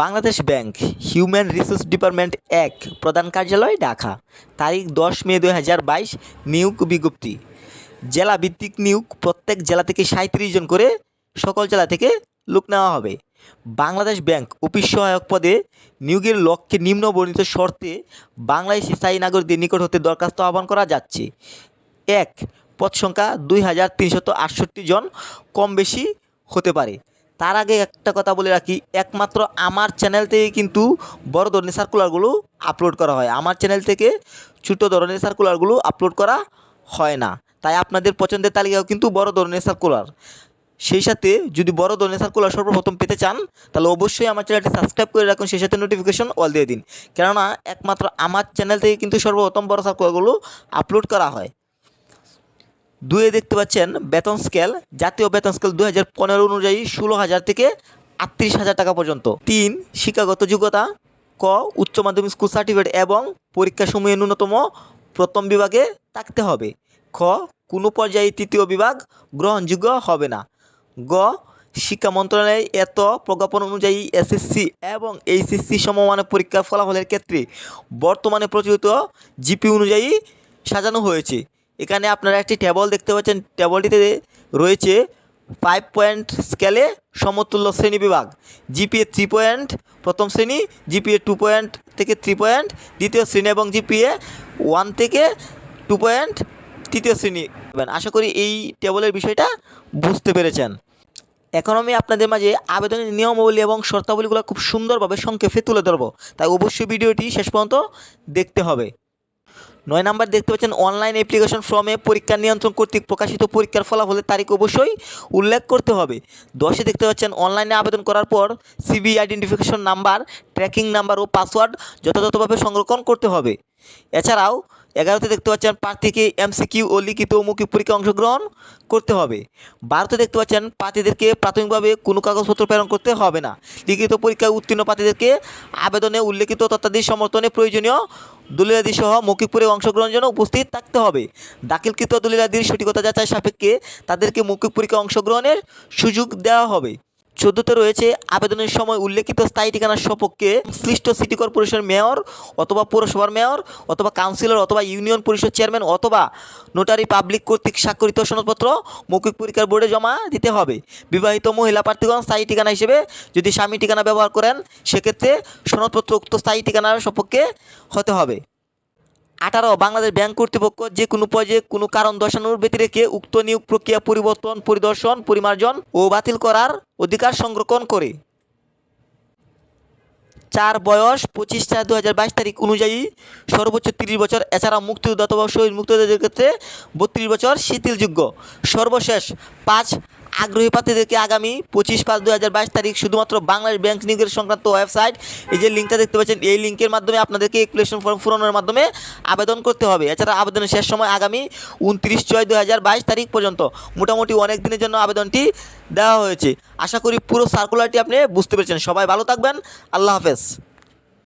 Bangladesh bank human resource department এক প্রধান কার্যালয় ঢাকা। তারিখ দশ মে দুই হাজার বাইশ, নিয়োগ বিজ্ঞপ্তি। জেলা ভিত্তিক নিয়োগ প্রত্যেক জেলা থেকে সাঁত্রিশ জন করে সকল জেলা থেকে লোক নেওয়া হবে। বাংলাদেশ ব্যাংক অফিস সহায়ক পদে নিয়োগের লক্ষ্যে নিম্ন বর্ণিত শর্তে বাংলাদেশ স্থায়ী নাগরিকদের নিকট হতে দরখাস্ত আহ্বান করা যাচ্ছে। এক, পদ সংখ্যা দুই হাজার তিনশত আটষট্টি জন কম বেশি হতে পারে। তার আগে একটা কথা বলে রাখি, একমাত্র আমার চ্যানেল থেকে কিন্তু বড় ধরনের সার্কুলারগুলো আপলোড করা হয়। আমার চ্যানেল থেকে ছোটো ধরনের সার্কুলারগুলো আপলোড করা হয় না। তাই আপনাদের পছন্দের তালিকাও কিন্তু বড় ধরনের সার্কুলার সেই সাথে যদি বড় ধরনের সার্কুলার সর্বপ্রথম পেতে চান, তাহলে অবশ্যই আমার চ্যানেলটি সাবস্ক্রাইব করে রাখুন, সেই সাথে নোটিফিকেশন অল দিয়ে দিন। কেননা, একমাত্র আমার চ্যানেল থেকে কিন্তু সর্বপ্রথম বড় সার্কুলারগুলো আপলোড করা হয়। দুয়ে দেখতে পাচ্ছেন বেতন স্কেল, জাতীয় বেতন স্কেল দু হাজার পনেরো অনুযায়ী ষোলো হাজার থেকে আটত্রিশ হাজার টাকা পর্যন্ত। তিন, শিক্ষাগত যোগ্যতা, ক, উচ্চ মাধ্যমিক স্কুল সার্টিফিকেট এবং পরীক্ষাসমূহে ন্যূনতম প্রথম বিভাগে থাকতে হবে। খ, কোনো পর্যায়ে তৃতীয় বিভাগ গ্রহণযোগ্য হবে না। গ, শিক্ষা মন্ত্রণালয় এত প্রজ্ঞাপন অনুযায়ী এসএসসি এবং এইচএসসি সমমানের পরীক্ষার ফলাফলের ক্ষেত্রে বর্তমানে প্রচলিত জিপি অনুযায়ী সাজানো হয়েছে। এখানে আপনারা একটি টেবল দেখতে পাচ্ছেন। টেবলটিতে রয়েছে ফাইভ পয়েন্ট স্কেলে সমতুল্য শ্রেণি বিভাগ। জিপিএ থ্রি পয়েন্ট প্রথম শ্রেণি জিপিএ টু পয়েন্ট থেকে থ্রি পয়েন্ট দ্বিতীয় শ্রেণি এবং জিপিএ ওয়ান থেকে টু পয়েন্ট তৃতীয় শ্রেণি। আশা করি এই টেবলের বিষয়টা বুঝতে পেরেছেন। এখন আমি আপনাদের মাঝে আবেদনের নিয়মাবলী এবং শর্তাবলীগুলো খুব সুন্দরভাবে সংক্ষেপে তুলে ধরবো। তাই অবশ্যই ভিডিওটি শেষ পর্যন্ত দেখতে হবে। নয় নাম্বার দেখতে পাচ্ছেন অনলাইন অ্যাপ্লিকেশন ফর্মে পরীক্ষা নিয়ন্ত্রণ কর্তৃক প্রকাশিত পরীক্ষার ফলাফলের তারিখ অবশ্যই উল্লেখ করতে হবে। দশে দেখতে পাচ্ছেন অনলাইনে আবেদন করার পর C B identification number tracking number ও পাসওয়ার্ড যথাযথভাবে সংরক্ষণ করতে হবে। এছাড়াও এগারোতে দেখতে পাচ্ছেন, প্রার্থীকে এমসিকিউ ও লিখিত মৌখিক পরীক্ষায় অংশগ্রহণ করতে হবে। বারোতে দেখতে পাচ্ছেন, প্রার্থীদেরকে প্রাথমিকভাবে কোনো কাগজপত্র প্রেরণ করতে হবে না। লিখিত পরীক্ষায় উত্তীর্ণ প্রার্থীদেরকে আবেদনে উল্লেখিত তথ্যাদি সমর্থনে প্রয়োজনীয় দলিলাদি সহ মৌখিক অংশগ্রহণের জন্য উপস্থিত থাকতে হবে। দাখিলকৃত দলিলাদির সঠিকতা যাচাই সাপেক্ষে তাদেরকে মৌখিক অংশগ্রহণের সুযোগ দেওয়া হবে। চোদ্দোতে রয়েছে আবেদনের সময় উল্লেখিত স্থায়ী ঠিকানার সপক্ষে সংশ্লিষ্ট সিটি কর্পোরেশন মেয়র অথবা পৌরসভার মেয়র অথবা কাউন্সিলর অথবা ইউনিয়ন পরিষদ চেয়ারম্যান অথবা নোটারি পাবলিক কর্তৃক স্বাক্ষরিত সনদপত্র মৌখিক পরীক্ষার বোর্ডে জমা দিতে হবে। বিবাহিত মহিলা প্রার্থীগণ স্থায়ী ঠিকানা হিসেবে যদি স্বামী ঠিকানা ব্যবহার করেন, সেক্ষেত্রে সনদপত্র উক্ত স্থায়ী ঠিকানার সপক্ষে হতে হবে। আঠারো, বাংলাদেশ ব্যাংক কর্তৃপক্ষ যে কোনো পর্যায়ে কোনো কারণ দর্শানোর ব্যতিরেকে উক্ত নিয়োগ প্রক্রিয়া পরিবর্তন, পরিদর্শন, পরিমার্জন ও বাতিল করার অধিকার সংরক্ষণ করে। চার, বয়স পঁচিশ চার দু তারিখ অনুযায়ী সর্বোচ্চ তিরিশ বছর এছাড়া মুক্তিযোদ্ধা অথবা শহীদ মুক্তিযোদ্ধাদের ক্ষেত্রে বত্রিশ বছর শিথিলযোগ্য। সর্বশেষ পাঁচ আগ্রহী প্রার্থীদেরকে আগামী পঁচিশ পাঁচ দু হাজার বাইশ তারিখ শুধুমাত্র বাংলাদেশ ব্যাংক নিয়োগের সংক্রান্ত ওয়েবসাইট, এই যে লিঙ্কটা দেখতে পাচ্ছেন, এই লিঙ্কের মাধ্যমে আপনাদেরকে অ্যাপ্লিকেশন ফর্ম পূরণের মাধ্যমে আবেদন করতে হবে। এছাড়া আবেদনের শেষ সময় আগামী উনত্রিশ ছয় দু হাজার বাইশ তারিখ পর্যন্ত মোটামুটি অনেক দিনের জন্য আবেদনটি দেওয়া হয়েছে। আশা করি পুরো সার্কুলারটি আপনি বুঝতে পেরেছেন। সবাই ভালো থাকবেন। আল্লাহ হাফেজ।